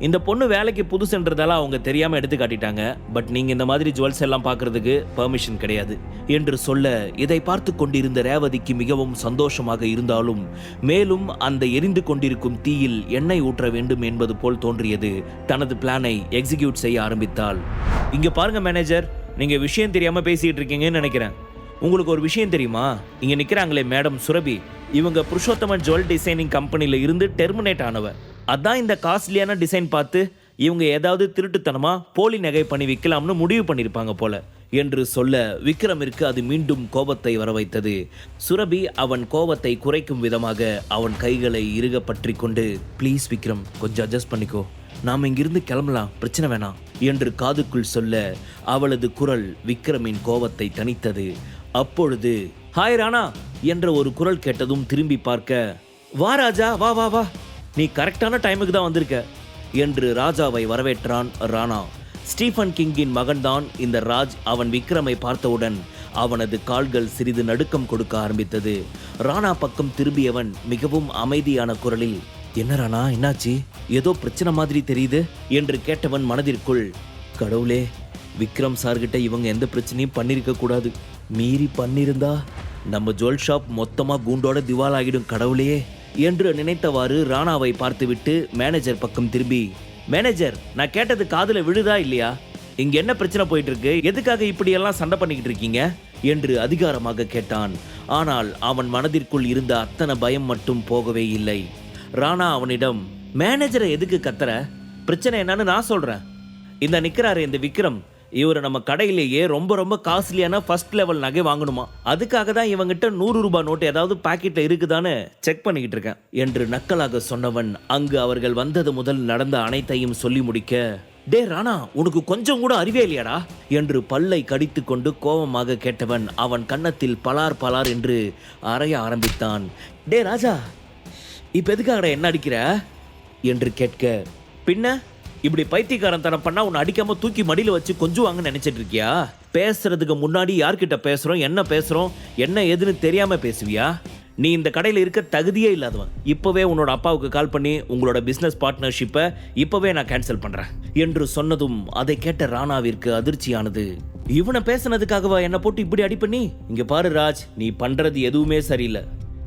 இந்த பொண்ணு வேலைக்கு புதுசுன்றதால அவங்க தெரியாம எடுத்து காட்டிட்டாங்க. பட் நீங்க இந்த மாதிரி ஜுவல்ஸ் எல்லாம் பார்க்கிறதுக்கு பெர்மிஷன் கிடையாது. என்று சொல்ல இதை பார்த்து கொண்டிருந்த ரேவதிக்கு மிகவும் சந்தோஷமாக இருந்தாலும் மேலும் அந்த எரிந்து கொண்டிருக்கும் தீயில் எண்ணெய் ஊற்ற வேண்டும் என்பது போல் தோன்றியது. தனது பிளானை எக்ஸிக்யூட் செய்ய ஆரம்பித்தாள். இங்க பாருங்க மேனேஜர் நீங்க விஷயம் தெரியாம பேசிட்டு இருக்கீங்கன்னு நினைக்கிறேன். உங்களுக்கு ஒரு விஷயம் தெரியுமா? இங்க நிக்கிறாங்களே மேடம் சுரபி. இவங்க புருஷோத்தமன் ஜுவல் டிசைனிங் கம்பெனில இருந்து டெர்மினேட் ஆனவ. அதான் இந்த காஸ்ட்லியான டிசைன் பார்த்து இவங்க ஏதாவது திருட்டுத்தனமாக போலி நகை பண்ணி விற்கலாம்னு முடிவு பண்ணியிருப்பாங்க போல என்று சொல்ல விக்ரமிற்கு அது மீண்டும் கோபத்தை வரவைத்தது. சுரபி அவன் கோபத்தை குறைக்கும் விதமாக அவன் கைகளை இறுக பற்றி கொண்டு ப்ளீஸ் விக்ரம் கொஞ்சம் அட்ஜஸ்ட் பண்ணிக்கோ. நாம் இங்கிருந்து கிளம்பலாம் பிரச்சனை வேணாம் என்று காதுக்குள் சொல்ல அவளது குரல் விக்ரமின் கோபத்தை தணித்தது. அப்பொழுது ஹாய் ராணா என்ற ஒரு குரல் கேட்டதும் திரும்பி பார்க்க வா ராஜா வா வா வா. நீ கரெக்டான டைமுக்கு தான் வந்திருக்க என்று ராஜாவை வரவேற்றான் ராணா. ஸ்டீஃபன் கிங்கின் மகன்தான் இந்த ராஜ் அவன் விக்ரமை பார்த்தவுடன் அவனது கால்கள் சிறிது நடுக்கம் கொடுக்க ஆரம்பித்தது. ராணா பக்கம் திரும்பியவன் மிகவும் அமைதியான குரலில் என்ன ராணா என்னாச்சு? ஏதோ பிரச்சனை மாதிரி தெரியுது? என்று கேட்டவன் மனதிற்குள் கடவுளே விக்ரம் சார்கிட்ட இவங்க எந்த பிரச்சனையும் பண்ணியிருக்க கூடாது. மீறி பண்ணியிருந்தா நம்ம ஜுவல் ஷாப் மொத்தமாக கூண்டோட திவால் ஆகிடும் என்று நினைத்தவாறு ராணாவை பார்த்துவிட்டு மேனேஜர் பக்கம் திரும்பி மேனேஜர் நான் கேட்டது காதுல விழுதா இல்லையா? இங்க என்ன பிரச்சனை போயிட்டு இருக்கு எதுக்காக இப்படியெல்லாம் சண்டை பண்ணிக்கிட்டு இருக்கீங்க? என்று அதிகாரமாக கேட்டான். ஆனால் அவன் மனதிற்குள் இருந்த அத்தனை பயம் மட்டும் போகவே இல்லை. ராணா அவனிடம் மேனேஜரை எதுக்கு கத்துற? பிரச்சனை என்னன்னு நான் சொல்றேன். இந்த நிக்கிறாரு இந்த விக்ரம் இவர் நம்ம கடையிலேயே ரொம்ப ரொம்ப காஸ்ட்லியான ஃபர்ஸ்ட் லெவல் நகை வாங்கணுமா? அதுக்காக தான் இவங்கிட்ட நூறு ரூபாய் நோட்டு ஏதாவது பாக்கெட்டில் இருக்குதான்னு செக் பண்ணிக்கிட்டு இருக்கேன். என்று நக்கலாக சொன்னவன் அங்கு அவர்கள் வந்தது முதல் நடந்த அனைத்தையும் சொல்லி முடிக்க டே ராணா உனக்கு கொஞ்சம் கூட அறிவே இல்லையாடா? என்று பல்லை கடித்து கொண்டு கோபமாக கேட்டவன் அவன் கன்னத்தில் பலார் பலார் என்று அறைய ஆரம்பித்தான். டே ராஜா இப்ப எதுக்காகடா என்ன அடிக்கிற? என்று கேட்க பின்ன? இப்படி பைத்தியக்காரன் தனம் பண்ணா உன்னை அடிக்காம தூக்கி மடியில வச்சு கொஞ்சுவாங்கன்னு நினைச்சிட்டு இருக்கியா? பேசுறதுக்கு முன்னாடி யார்கிட்ட பேசுறோம்? என்ன பேசுறோம்? என்ன எதுன்னு தெரியாம பேசுவியா? நீ இந்த கடையில் இருக்க தகுதியே இல்லாதவன். இப்போவே உன்னோட அப்பாவுக்கு கால் பண்ணி உங்களோட பிஸ்னஸ் பார்ட்னர்ஷிப்பை இப்போவே நான் கேன்சல் பண்ணுறேன் என்று சொன்னதும் அதை கேட்ட ராணாவிற்கு அதிர்ச்சியானது. இவனை பேசுனதுக்காகவா என்னை போட்டு இப்படி அடி பண்ணி இங்க பாரு ராஜ் நீ பண்றது எதுவுமே சரியில்லை.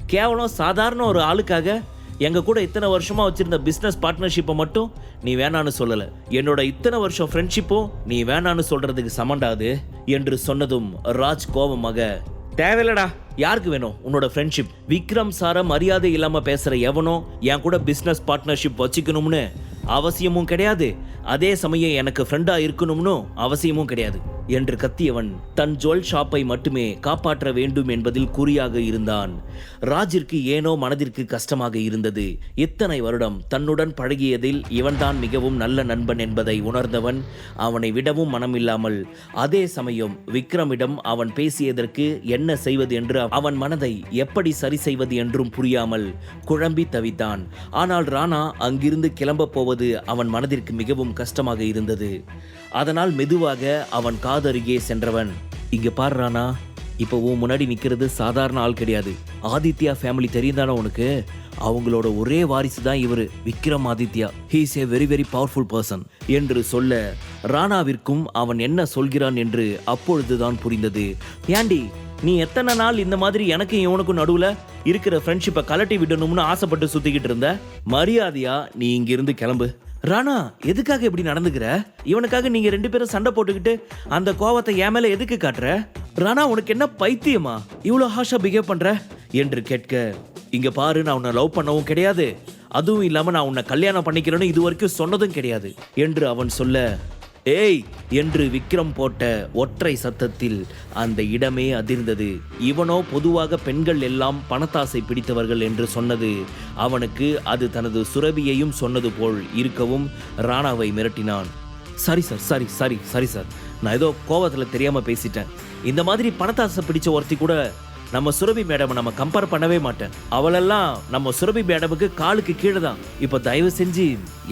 கேவலம் சாதாரண ஒரு ஆளுக்காக எங்கள் கூட இத்தனை வருஷமாக வச்சுருந்த பிஸ்னஸ் பார்ட்னர்ஷிப்பை மட்டும் நீ வேணான்னு சொல்லலை. என்னோட இத்தனை வருஷம் ஃப்ரெண்ட்ஷிப்பும் நீ வேணான்னு சொல்கிறதுக்கு சமண்டாது என்று சொன்னதும் ராஜ் கோபமாக தேவையில்லடா யாருக்கு வேணும்? உன்னோட ஃப்ரெண்ட்ஷிப் விக்ரம் சார மரியாதை இல்லாமல் பேசுகிற எவனோ என் கூட பிஸ்னஸ் பார்ட்னர்ஷிப் வச்சுக்கணும்னு அவசியமும் கிடையாது. அதே சமயம் எனக்கு ஃப்ரெண்டாக இருக்கணும்னு அவசியமும் கிடையாது. என்று கத்தியவன் தன் ஜுவல் ஷாப்பை மட்டுமே காப்பாற்ற வேண்டும் என்பதில் குறியாக இருந்தான். ராஜிற்கு ஏனோ மனதிற்கு கஷ்டமாக இருந்தது. இத்தனை வருடம் தன்னுடன் பழகியதில் இவன்தான் மிகவும் நல்ல நண்பன் என்பதை உணர்ந்தவன் அவனை விடவும் மனமில்லாமல் அதே சமயம் விக்ரமிடம் அவன் பேசியதற்கு என்ன செய்வது என்று அவன் மனதை எப்படி சரி செய்வது என்றும் புரியாமல் குழம்பி தவித்தான். ஆனால் ராணா அங்கிருந்து கிளம்பப் போவது அவன் மனதிற்கு மிகவும் கஷ்டமாக இருந்தது. அதனால் மெதுவாக அவன் காதருகே சென்றவன். இங்க பாரு ராணா இப்போ உன் முன்னாடி நிக்கிறது சாதாரண ஆள் கிடையாது. ஆதித்யா ஃபேமிலி தெரியுதானே உனக்கு? அவங்களோட ஒரே வாரிசு தான் இவரு Vikram Aditya. He is a very very powerful person என்று சொல்ல ராணாவிற்கும் அவன் என்ன சொல்கிறான் என்று அப்பொழுதுதான் புரிந்தது. ஏண்டி நீ எத்தனை நாள் இந்த மாதிரி எனக்கும் இவனுக்கும் நடுவுல இருக்கிற ஃப்ரெண்ட்ஷிப்பை கலட்டி விடணும்னு ஆசைப்பட்டு சுத்திக்கிட்டு இருந்த? மரியாதையா நீ இங்கிருந்து கிளம்பு. ராணா எதுக்காக இப்படி நடந்துக்கிற? இவனுக்காக நீங்க ரெண்டு பேரும் சண்டை போட்டுக்கிட்டு அந்த கோவத்தை என் மேல எதுக்கு காட்டுற? ராணா உனக்கு என்ன பைத்தியமா? இவ்வளோ ஹாஷா பிஹேவ் பண்ற? என்று கேட்க இங்க பாரு நான் உன்னை லவ் பண்ணவும் கிடையாது. அதுவும் இல்லாம நான் உன்னை கல்யாணம் பண்ணிக்கிறேன்னு இது வரைக்கும் சொன்னதும் கிடையாது. என்று அவன் சொல்ல ஏய் என்று விக்ரம் போட்ட ஒற்றை சத்தத்தில் அந்த இடமே அதிர்ந்தது. இவனோ பொதுவாக பெண்கள் எல்லாம் பணத்தாசை பிடித்தவர்கள் என்று சொன்னது. அவனுக்கு அது தனது சுரபியையும் சொன்னது போல் இருக்கவும் ராணாவை மிரட்டினான். Sorry sir sorry sorry sorry sir. நான் ஏதோ கோவத்தில் தெரியாமல் பேசிட்டேன். இந்த மாதிரி பணத்தாசை பிடிச்ச ஒருத்தி கூட நம்ம சுரபி மேடம் நம்ம கம்பேர் பண்ணவே மாட்டேன். அவளெல்லாம் நம்ம சுரபி மேடமுக்கு காலுக்கு கீழே தான் இப்போ தயவு செஞ்சு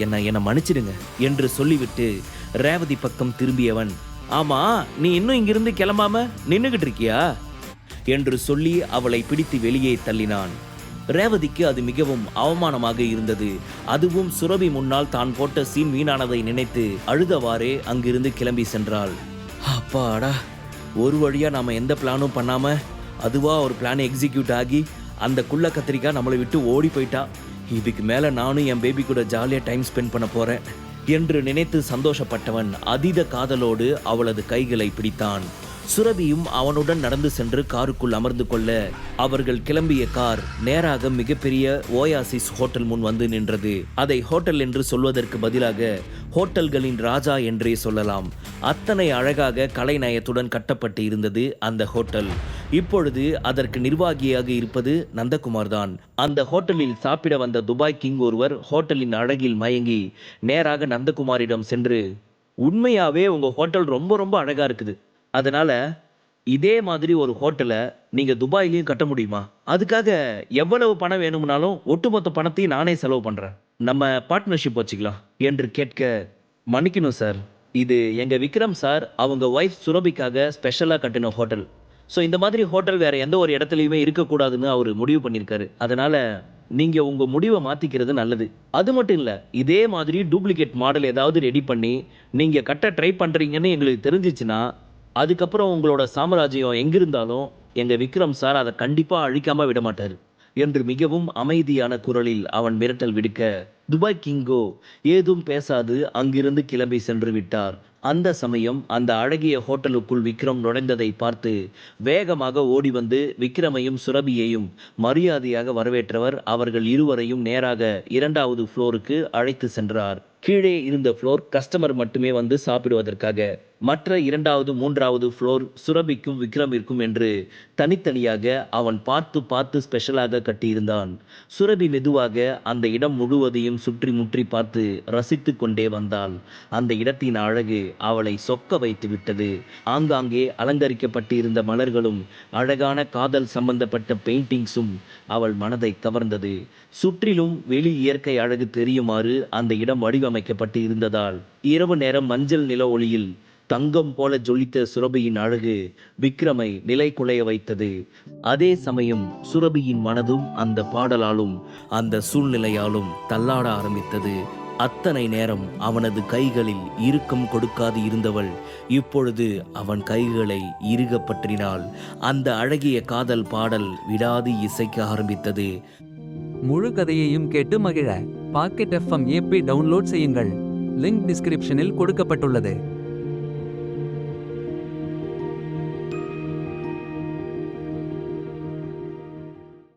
என்ன என்னை மன்னிச்சிடுங்க என்று சொல்லிவிட்டு ரேவதி பக்கம் திரும்பியவன் ஆமா நீ இன்னும் இங்கிருந்து கிளம்பாம நின்னுகிட்டு இருக்கியா? என்று சொல்லி அவளை பிடித்து வெளியே தள்ளினான். ரேவதிக்கு அது மிகவும் அவமானமாக இருந்தது. அதுவும் சுரபி முன்னால் தான் போட்ட சீன் வீணானதை நினைத்து அழுதவாறே அங்கிருந்து கிளம்பி சென்றாள். அப்பாடா ஒரு வழியா நாம எந்த பிளானும் பண்ணாம அதுவா ஒரு பிளான் எக்ஸிக்யூட் ஆகி அந்த குள்ள கத்திரிக்காய் நம்மளை விட்டு ஓடி போயிட்டா. இதுக்கு மேலே நானும் என் பேபி கூட ஜாலியாக டைம் ஸ்பெண்ட் பண்ண போகிறேன் என்று நினைத்து சந்தோஷப்பட்டவன் அதீத காதலோடு அவளது கைகளை பிடித்தான். சுரபியும் அவனுடன் நடந்து சென்று காருக்குள் அமர்ந்து கொள்ள அவர்கள் கிளம்பிய கார் நேராக மிகப்பெரிய ஓயாசிஸ் ஹோட்டல் முன் வந்து நின்றது. அதை ஹோட்டல் என்று சொல்வதற்கு பதிலாக ஹோட்டல்களின் ராஜா என்றே சொல்லலாம். அத்தனை அழகாக கலைநயத்துடன் கட்டப்பட்டு இருந்தது அந்த ஹோட்டல். இப்பொழுது அதற்கு நிர்வாகியாக இருப்பது நந்தகுமார் தான் அந்த ஹோட்டலில் சாப்பிட வந்த துபாய் கிங் ஒருவர் ஹோட்டலின் அழகில் மயங்கி நேராக நந்தகுமாரிடம் சென்று உண்மையாவே உங்க ஹோட்டல் ரொம்ப ரொம்ப அழகா இருக்குது. அதனால இதே மாதிரி ஒரு ஹோட்டலை நீங்க துபாயிலையும் கட்ட முடியுமா? அதுக்காக எவ்வளவு பணம் வேணும்னாலும் ஒட்டுமொத்த பணத்தையும் நானே செலவு பண்றேன். நம்ம பார்ட்னர்ஷிப் வச்சுக்கலாம் என்று கேட்க மன்னிக்கணும் சார் இது எங்க விக்ரம் சார் அவங்க ஒய்ஃப் சுரபிக்காக ஸ்பெஷலாக கட்டின ஹோட்டல். ஸோ இந்த மாதிரி ஹோட்டல் வேற எந்த ஒரு இடத்துலையுமே இருக்கக்கூடாதுன்னு அவர் முடிவு பண்ணியிருக்காரு. அதனால நீங்க உங்க முடிவை மாத்திக்கிறது நல்லது. அது மட்டும் இல்லை இதே மாதிரி டூப்ளிகேட் மாடல் ஏதாவது ரெடி பண்ணி நீங்க கட்ட ட்ரை பண்றீங்கன்னு எங்களுக்கு தெரிஞ்சிச்சுன்னா அதுக்கப்புறம் உங்களோட சாம்ராஜ்யம் எங்கிருந்தாலும் எங்க விக்ரம் சார் அதை கண்டிப்பா அழிக்காம விட மாட்டார். என்று மிகவும் அமைதியான குரலில் அவன் மிரட்டல் விடுக்க துபாய் கிங்கோ ஏதும் பேசாது அங்கிருந்து கிளம்பி சென்று விட்டார். அந்த சமயம் அந்த அழகிய ஹோட்டலுக்குள் விக்ரம் நுழைந்ததை பார்த்து வேகமாக ஓடி வந்து விக்ரமையும் சுரபியையும் மரியாதையாக வரவேற்றவர் அவர்கள் இருவரையும் நேராக இரண்டாவது ஃப்ளோருக்கு அழைத்து சென்றார். கீழே இருந்த ஃப்ளோர் கஸ்டமர் மட்டுமே வந்து சாப்பிடுவதற்காக. மற்ற இரண்டாவது மூன்றாவது ஃப்ளோர் சுரபிக்கும் விக்ரமிற்கும் என்று தனித்தனியாக அவன் பார்த்து பார்த்து ஸ்பெஷலாக கட்டியிருந்தான். சுரபி மெதுவாக அந்த இடம் முழுவதையும் சுற்றி முற்றி பார்த்து ரசித்து கொண்டே வந்தாள். அந்த இடத்தின் அழகு அவளை சொக்க வைத்து விட்டது. ஆங்காங்கே அலங்கரிக்கப்பட்டிருந்த மலர்களும் அழகான காதல் சம்பந்தப்பட்ட பெயிண்டிங்ஸும் அவள் மனதை கவர்ந்தது. சுற்றிலும் வெளி இயற்கை அழகு தெரியுமாறு அந்த இடம் வடிவமைக்கப்பட்டு இருந்ததால் இரவு நேரம் மஞ்சள் நில ஒளியில் தங்கம் போல ஜொலித்த சுரபியின் அழகு விக்ரமை நிலை குலைய வைத்தது. அதே சமயம் சுரபியின் மனதும் அந்த பாடலாலும் அந்த சூழ்நிலையாலும் தள்ளாட ஆரம்பித்தது. அத்தனை நேரம் அவனது கைகளில் இறுக்கம் கொடுக்காது இருந்தவள். இப்பொழுது அவன் கைகளை இறுக பற்றினாள் அந்த அழகிய காதல் பாடல் விடாது இசைக்க ஆரம்பித்தது. முழு கதையையும் கேட்டு மகிழ. பாக்கெட் எஃப்எம் ஏபி டவுன்லோட் செய்யுங்கள். லிங்க் டிஸ்கிரிப்ஷனில் கொடுக்கப்பட்டுள்ளது.